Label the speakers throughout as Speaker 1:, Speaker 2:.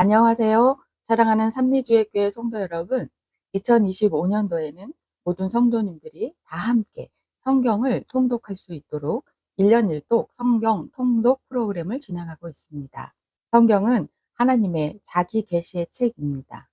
Speaker 1: 안녕하세요. 사랑하는 삼리주의 교회 성도 여러분. 2025년도에는 모든 성도님들이 다 함께 성경을 통독할 수 있도록 1년 1독 성경 통독 프로그램을 진행하고 있습니다. 성경은 하나님의 자기 계시의 책입니다.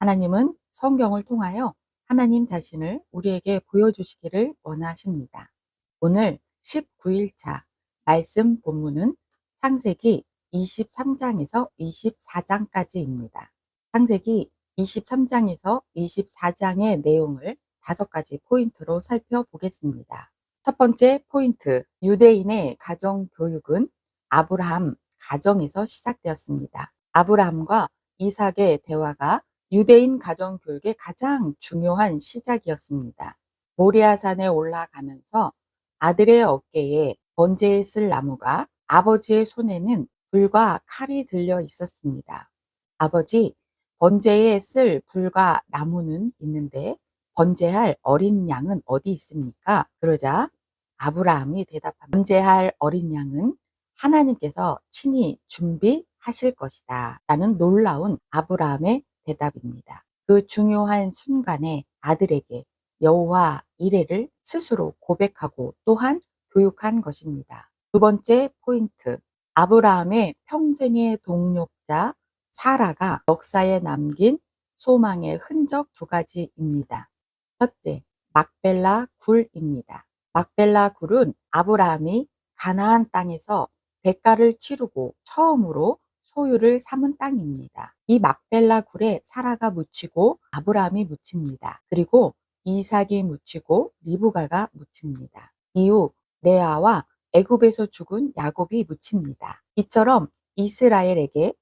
Speaker 1: 하나님은 성경을 통하여 하나님 자신을 우리에게 보여주시기를 원하십니다. 오늘 19일차 말씀 본문은 창세기 23장에서 24장까지입니다. 창세기 23장에서 24장의 내용을 다섯 가지 포인트로 살펴보겠습니다. 첫 번째 포인트, 유대인의 가정 교육은 아브라함 가정에서 시작되었습니다. 아브라함과 이삭의 대화가 유대인 가정 교육의 가장 중요한 시작이었습니다. 모리아산에 올라가면서 아들의 어깨에 번제에 쓸 나무가 아버지의 손에는 불과 칼이 들려 있었습니다. 아버지, 번제에 쓸 불과 나무는 있는데 번제할 어린 양은 어디 있습니까? 그러자 아브라함이 대답합니다. 번제할 어린 양은 하나님께서 친히 준비하실 것이다. 라는 놀라운 아브라함의 대답입니다. 그 중요한 순간에 아들에게 여호와 이레를 스스로 고백하고 또한 교육한 것입니다. 두 번째 포인트. 아브라함의 평생의 동력자 사라가 역사에 남긴 소망의 흔적 두 가지입니다. 첫째, 막벨라 굴입니다. 막벨라 굴은 아브라함이 가나안 땅에서 대가를 치르고 처음으로 소유를 삼은 땅입니다. 이 막벨라 굴에 사라가 묻히고 아브라함이 묻힙니다. 그리고 이삭이 묻히고 리브가가 묻힙니다. 이후 레아와 애굽에서 죽은 야곱이 묻힙니다. 이처럼 이스라엘에게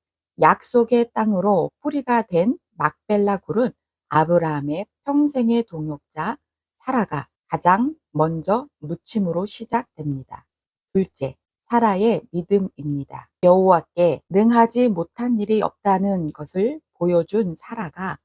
Speaker 1: 약속의 땅으로 뿌리가 된 막벨라 굴은 아브라함의 평생의 동역자 사라가 가장 먼저 묻힘으로 시작됩니다. 둘째, 사라의 믿음입니다. 여호와께 능하지 못한 일이 없다는 것을 보여준 사라가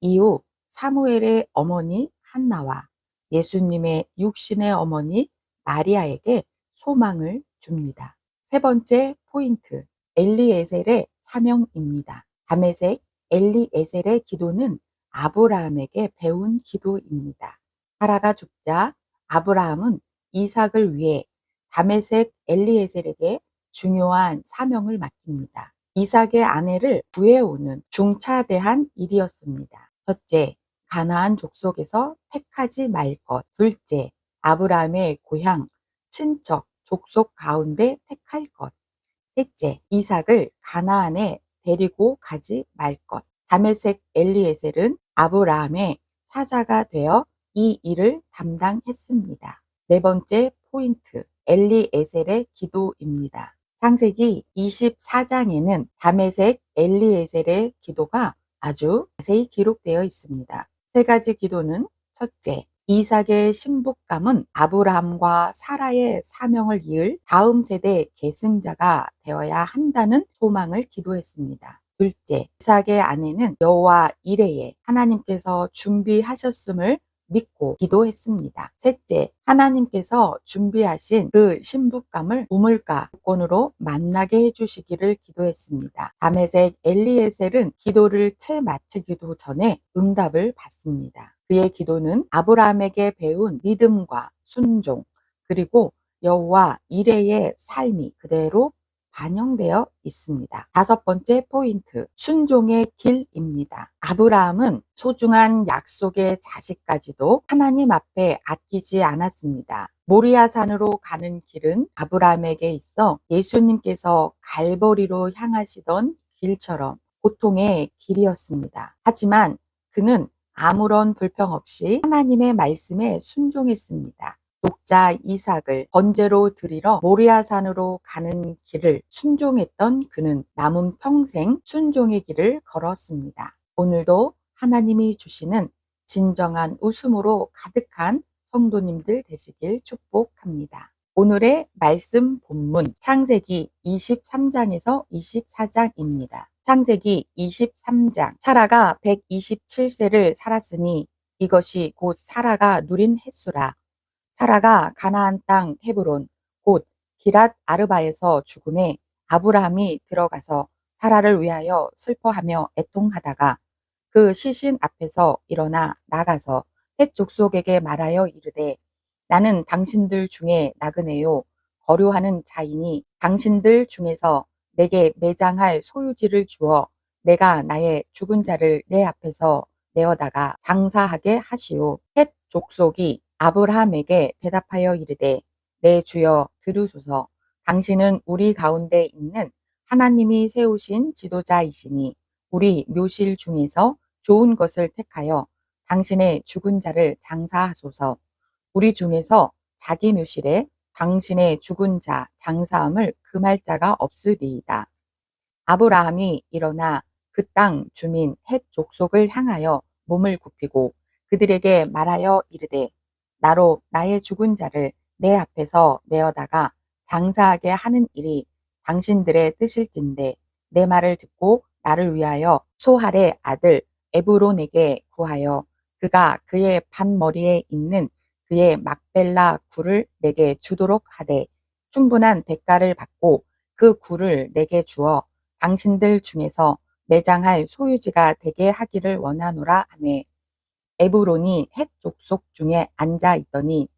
Speaker 1: 이후 사무엘의 어머니 한나와 예수님의 육신의 어머니 마리아에게 소망을 줍니다. 세 번째 포인트, 엘리에셀의 사명입니다. 다메색 엘리에셀의 기도는 아브라함에게 배운 기도입니다. 사라가 죽자 아브라함은 이삭을 위해 다메색 엘리에셀에게 중요한 사명을 맡깁니다. 이삭의 아내를 구해오는 중차대한 일이었습니다. 첫째, 가나안 족속에서 택하지 말 것. 둘째, 아브라함의 고향, 친척, 족속 가운데 택할 것. 셋째, 이삭을 가나안에 데리고 가지 말 것. 다메색 엘리에셀은 아브라함의 사자가 되어 이 일을 담당했습니다. 네 번째 포인트, 엘리에셀의 기도입니다. 창세기 24장에는 다메색 엘리에셀의 기도가 아주 자세히 기록되어 있습니다. 세 가지 기도는 첫째, 이삭의 신부감은 아브라함과 사라의 사명을 이을 다음 세대 계승자가 되어야 한다는 소망을 기도했습니다. 둘째, 이삭의 아내는 여호와 이레에 하나님께서 준비하셨음을 믿고 기도했습니다. 셋째, 하나님께서 준비하신 그 신부감을 우물가 조건으로 만나게 해주시기를 기도했습니다. 다메색 엘리에셀은 기도를 채 마치기도 전에 응답을 받습니다. 그의 기도는 아브라함에게 배운 믿음과 순종 그리고 여호와 이레의 삶이 그대로 반영되어 있습니다. 다섯 번째 포인트, 순종의 길입니다. 아브라함은 소중한 약속의 자식까지도 하나님 앞에 아끼지 않았습니다. 모리아산으로 가는 길은 아브라함에게 있어 예수님께서 갈보리로 향하시던 길처럼 고통의 길이었습니다. 하지만 그는 아무런 불평 없이 하나님의 말씀에 순종했습니다. 독자 이삭을 번제로 드리러 모리아산으로 가는 길을 순종했던 그는 남은 평생 순종의 길을 걸었습니다. 오늘도 하나님이 주시는 진정한 웃음으로 가득한 성도님들 되시길 축복합니다. 오늘의 말씀 본문 창세기 23장에서 24장입니다. 창세기 23장. 사라가 127세를 살았으니 이것이 곧 사라가 누린 횟수라. 사라가 가나안 땅 헤브론 곧 기랏 아르바에서 죽음에 아브라함이 들어가서 사라를 위하여 슬퍼하며 애통하다가 그 시신 앞에서 일어나 나가서 헷 족속에게 말하여 이르되 나는 당신들 중에 나그네요. 거류하는 자이니 당신들 중에서 내게 매장할 소유지를 주어 내가 나의 죽은 자를 내 앞에서 내어다가 장사하게 하시오. 헷 족속이 아브라함에게 대답하여 이르되 내 주여 들으소서 당신은 우리 가운데 있는 하나님이 세우신 지도자이시니 우리 묘실 중에서 좋은 것을 택하여 당신의 죽은 자를 장사하소서. 우리 중에서 자기 묘실에 당신의 죽은 자 장사함을 금할 자가 없으리이다. 아브라함이 일어나 그 땅 주민 헷 족속을 향하여 몸을 굽히고 그들에게 말하여 이르되 나로 나의 죽은 자를 내 앞에서 내어다가 장사하게 하는 일이 당신들의 뜻일진데 내 말을 듣고 나를 위하여 소할의 아들 에브론에게 구하여 그가 그의 반머리에 있는 그의 막벨라 굴을 내게 주도록 하되 충분한 대가를 받고 그 굴을 내게 주어 당신들 중에서 매장할 소유지가 되게 하기를 원하노라 하매. 에브론이 헷 족속 중에 앉아 있더니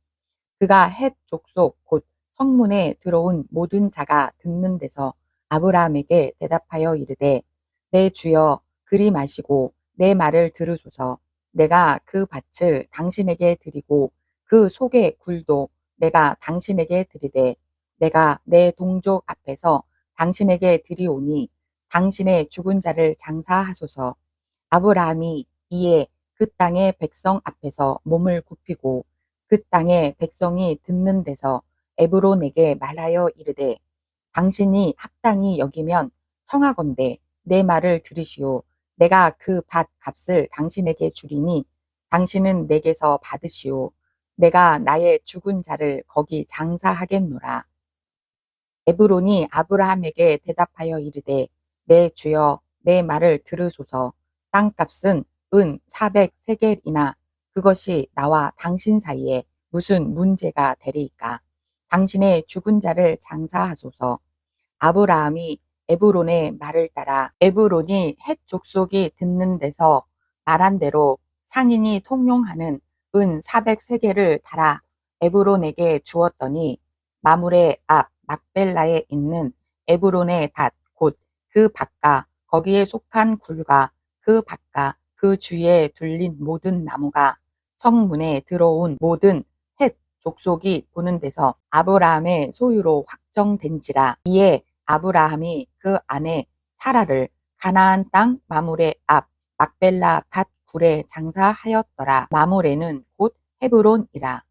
Speaker 1: 그가 헷 족속 곧 성문에 들어온 모든 자가 듣는 데서 아브라함에게 대답하여 이르되 내 주여 그리 마시고 내 말을 들으소서. 내가 그 밭을 당신에게 드리고 그 속의 굴도 내가 당신에게 드리되 내가 내 동족 앞에서 당신에게 드리오니 당신의 죽은 자를 장사하소서. 아브라함이 이에 그 땅의 백성 앞에서 몸을 굽히고 그 땅의 백성이 듣는 데서 에브론에게 말하여 이르되 당신이 합당히 여기면 청하건대 내 말을 들으시오. 내가 그 밭 값을 당신에게 주리니 당신은 내게서 받으시오 내가 나의 죽은 자를 거기 장사하겠노라. 에브론이 아브라함에게 대답하여 이르되 내 주여 내 말을 들으소서. 땅값은 은 400세겔이나 그것이 나와 당신 사이에 무슨 문제가 되리이까? 당신의 죽은 자를 장사하소서. 아브라함이 에브론의 말을 따라 에브론이 헷 족속이 듣는 데서 말한 대로 상인이 통용하는 은 400세겔을 달아 에브론에게 주었더니 마물의 앞 막벨라에 있는 에브론의 밭 곧 그 밭과 거기에 속한 굴과 그 밭과 그 주위에 둘린 모든 나무가 성문에 들어온 모든 헷 족속이 보는 데서 아브라함의 소유로 확정된지라. 이에 아브라함이 그 안에 사라를 가나안 땅 마물의 앞 막벨라 밭 굴에 장사하였더라 마물에는 곧 헤브론이라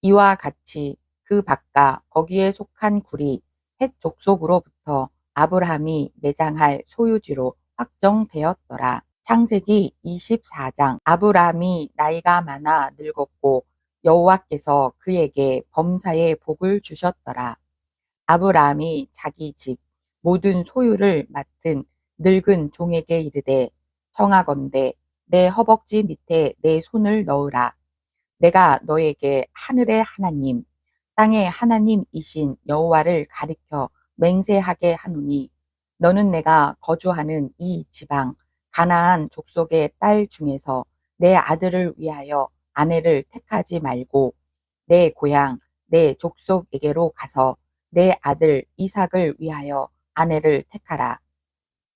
Speaker 1: 이와 같이 그 밭과 거기에 속한 굴이 헷 족속으로부터 아브라함이 매장할 소유지로 확정되었더라. 창세기 24장 아브라함이 나이가 많아 늙었고 여호와께서 그에게 범사의 복을 주셨더라. 아브라함이 자기 집 모든 소유를 맡은 늙은 종에게 이르되 청하건대 내 허벅지 밑에 내 손을 넣으라. 내가 너에게 하늘의 하나님 땅의 하나님이신 여호와를 가리켜 맹세하게 하노니 너는 내가 거주하는 이 지방 가나안 족속의 딸 중에서 내 아들을 위하여 아내를 택하지 말고 내 고향 내 족속에게로 가서 내 아들 이삭을 위하여 아내를 택하라.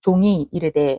Speaker 1: 종이 이르되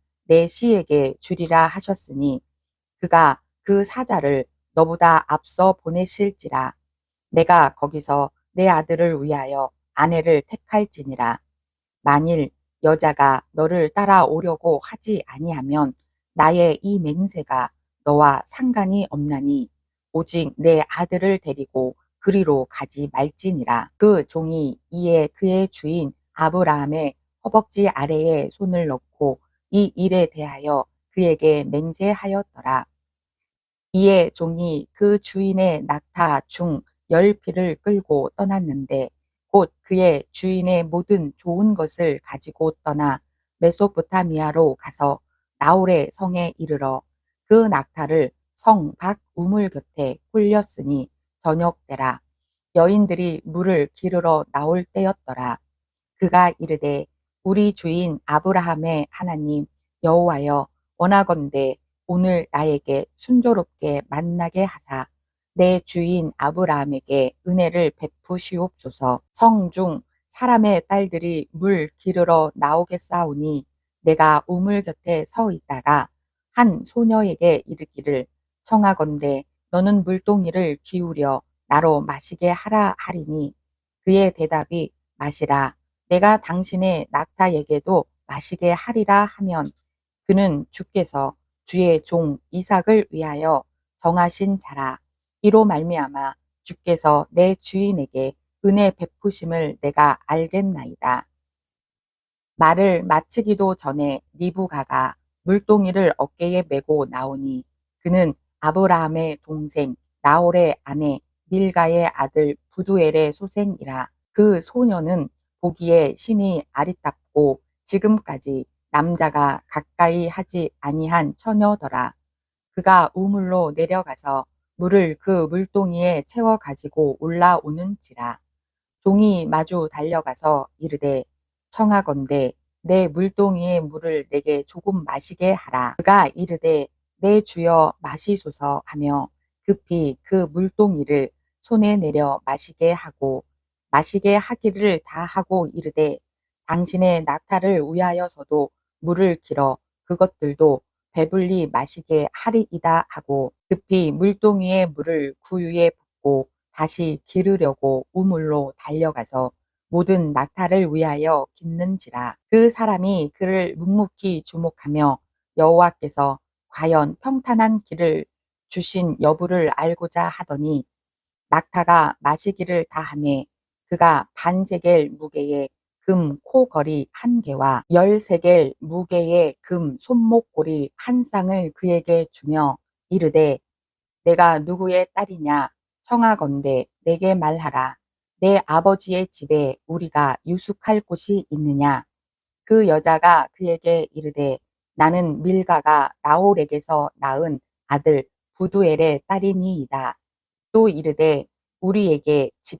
Speaker 1: 내 시에게 주리라 하셨으니 그가 그 사자를 너보다 앞서 보내실지라 내가 거기서 내 아들을 위하여 아내를 택할지니라. 만일 여자가 너를 따라오려고 하지 아니하면 나의 이 맹세가 너와 상관이 없나니 오직 내 아들을 데리고 그리로 가지 말지니라. 그 종이 이에 그의 주인 아브라함의 허벅지 아래에 손을 넣고 이 일에 대하여 그에게 맹세하였더라. 이에 종이 그 주인의 낙타 중 열 피를 끌고 떠났는데 곧 그의 주인의 모든 좋은 것을 가지고 떠나 메소포타미아로 가서 나홀의 성에 이르러 그 낙타를 성 밖 우물 곁에 홀렸으니 저녁 때라 여인들이 물을 기르러 나올 때였더라 그가 이르되 우리 주인 아브라함의 하나님 여호와여 원하건대 오늘 나에게 순조롭게 만나게 하사 내 주인 아브라함에게 은혜를 베푸시옵소서. 성중 사람의 딸들이 물 기르러 나오겠사오니 내가 우물 곁에 서 있다가 한 소녀에게 이르기를 청하건대 너는 물동이를 기울여 나로 마시게 하라 하리니 그의 대답이 마시라 내가 당신의 낙타에게도 마시게 하리라 하면 그는 주께서 주의 종 이삭을 위하여 정하신 자라 이로 말미암아 주께서 내 주인에게 은혜 베푸심을 내가 알겠나이다. 말을 마치기도 전에 리브가가 물동이를 어깨에 메고 나오니 그는 아브라함의 동생 나홀의 아내 밀가의 아들 부두엘의 소생이라 그 소녀는 보기에 심히 아리답고 지금까지 남자가 가까이 하지 아니한 처녀더라. 그가 우물로 내려가서 물을 그 물동이에 채워 가지고 올라오는지라. 종이 마주 달려가서 이르되 청하건대 내 물동이의 물을 내게 조금 마시게 하라. 그가 이르되 내 주여 마시소서 하며 급히 그 물동이를 손에 내려 마시게 하고 마시게 하기를 다 하고 이르되 당신의 낙타를 위하여서도 물을 길어 그것들도 배불리 마시게 하리이다 하고 급히 물동이의 물을 구유에 붓고 다시 기르려고 우물로 달려가서 모든 낙타를 위하여 깃는지라. 그 사람이 그를 묵묵히 주목하며 여호와께서 과연 평탄한 길을 주신 여부를 알고자 하더니 낙타가 마시기를 다하매 그가 반세겔 무게의 금 코걸이 한 개와 열세겔 무게의 금 손목고리 한 쌍을 그에게 주며 이르되 내가 누구의 딸이냐? 청하건대 내게 말하라. 내 아버지의 집에 우리가 유숙할 곳이 있느냐? 그 여자가 그에게 이르되 나는 밀가가 나홀에게서 낳은 아들 부두엘의 딸이니이다. 또 이르되 우리에게 집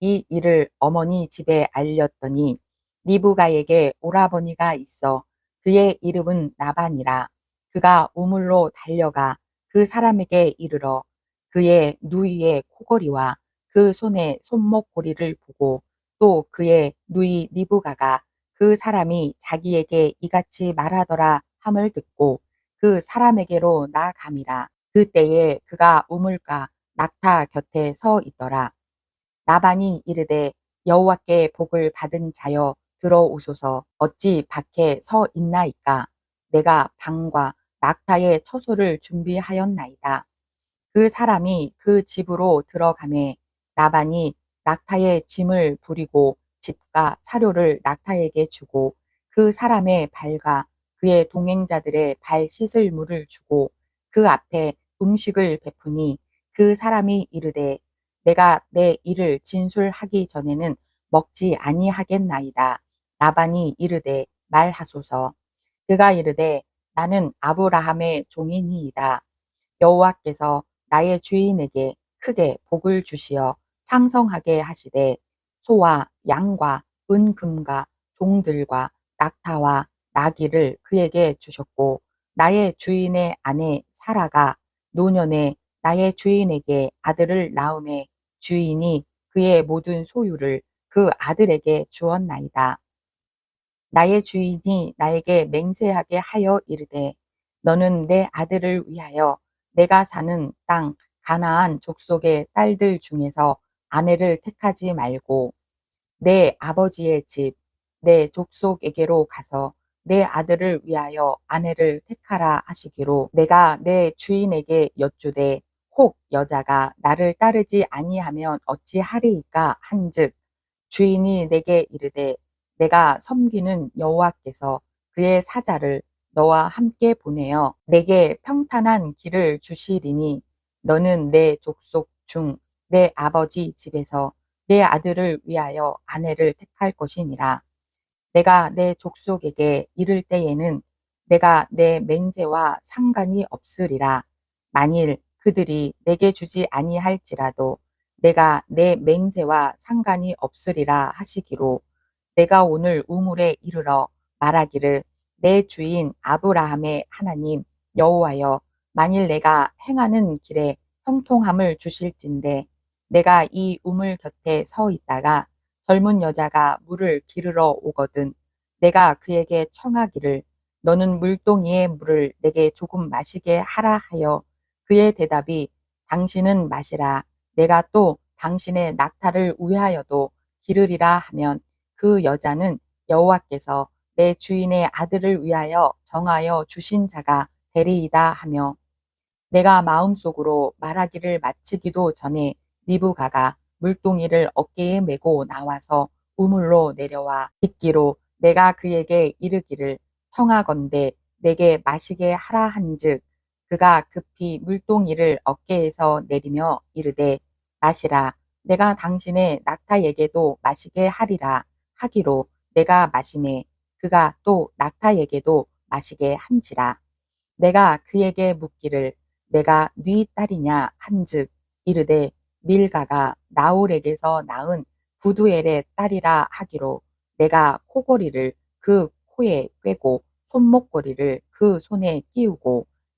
Speaker 1: 이 일을 어머니 집에 알렸더니 리브가에게 오라버니가 있어 그의 이름은 나반이라. 그가 우물로 달려가 그 사람에게 이르러 그의 누이의 코걸이와 그 손의 손목고리를 보고 또 그의 누이 리브가가 그 사람이 자기에게 이같이 말하더라 함을 듣고 그 사람에게로 나아감이라. 그때에 그가 우물가 낙타 곁에 서 있더라. 나반이 이르되 여호와께 복을 받은 자여 들어오소서 어찌 밖에 서 있나이까 내가 방과 낙타의 처소를 준비하였나이다. 그 사람이 그 집으로 들어가매 나반이 낙타의 짐을 부리고 집과 사료를 낙타에게 주고 그 사람의 발과 그의 동행자들의 발 씻을 물을 주고 그 앞에 음식을 베푸니 그 사람이 이르되 내가 내 일을 진술하기 전에는 먹지 아니하겠나이다. 나반이 이르되 말하소서. 그가 이르되 나는 아브라함의 종이니이다. 여호와께서 나의 주인에게 크게 복을 주시어 창성하게 하시되 소와 양과 은금과 종들과 낙타와 나귀를 그에게 주셨고 나의 주인의 아내 사라가 노년에 나의 주인에게 아들을 낳음에 주인이 그의 모든 소유를 그 아들에게 주었나이다. 나의 주인이 나에게 맹세하게 하여 이르되 너는 내 아들을 위하여 내가 사는 땅 가나안 족속의 딸들 중에서 아내를 택하지 말고 내 아버지의 집, 내 족속에게로 가서 내 아들을 위하여 아내를 택하라 하시기로 내가 내 주인에게 여쭈되 혹 여자가 나를 따르지 아니하면 어찌하리이까 한즉 주인이 내게 이르되 내가 섬기는 여호와께서 그의 사자를 너와 함께 보내어 내게 평탄한 길을 주시리니 너는 내 족속 중 내 아버지 집에서 내 아들을 위하여 아내를 택할 것이니라. 내가 내 족속에게 이를 때에는 내가 내 맹세와 상관이 없으리라. 만일 그들이 내게 주지 아니할지라도 내가 내 맹세와 상관이 없으리라 하시기로 내가 오늘 우물에 이르러 말하기를 내 주인 아브라함의 하나님 여호와여 만일 내가 행하는 길에 형통함을 주실진데 내가 이 우물 곁에 서 있다가 젊은 여자가 물을 기르러 오거든 내가 그에게 청하기를 너는 물동이의 물을 내게 조금 마시게 하라 하여 그의 대답이 당신은 마시라. 내가 또 당신의 낙타를 위하여도 기르리라. 하면 그 여자는 여호와께서 내 주인의 아들을 위하여 정하여 주신 자가 되리이다. 하며 내가 마음속으로 말하기를 마치기도 전에 니부가가 물동이를 어깨에 메고 나와서 우물로 내려와 빗기로 내가 그에게 이르기를 청하건대 내게 마시게 하라 한즉 그가 급히 물동이를 어깨에서 내리며 이르되 마시라. 내가 당신의 낙타에게도 마시게 하리라 하기로 내가 마시매 그가 또 낙타에게도 마시게 한지라. 내가 그에게 묻기를 내가 네 딸이냐 한즉 이르되 밀가가 나홀에게서 낳은 부두엘의 딸이라 하기로 내가 코골이를 그 코에 꿰고 손목걸이를 그 손에 끼우고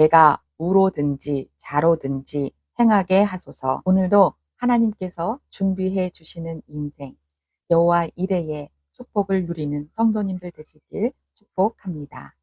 Speaker 1: 내가 우로든지 자로든지 행하게 하소서. 오늘도 하나님께서 준비해 주시는 인생 여호와 이레의 축복을 누리는 성도님들 되시길 축복합니다.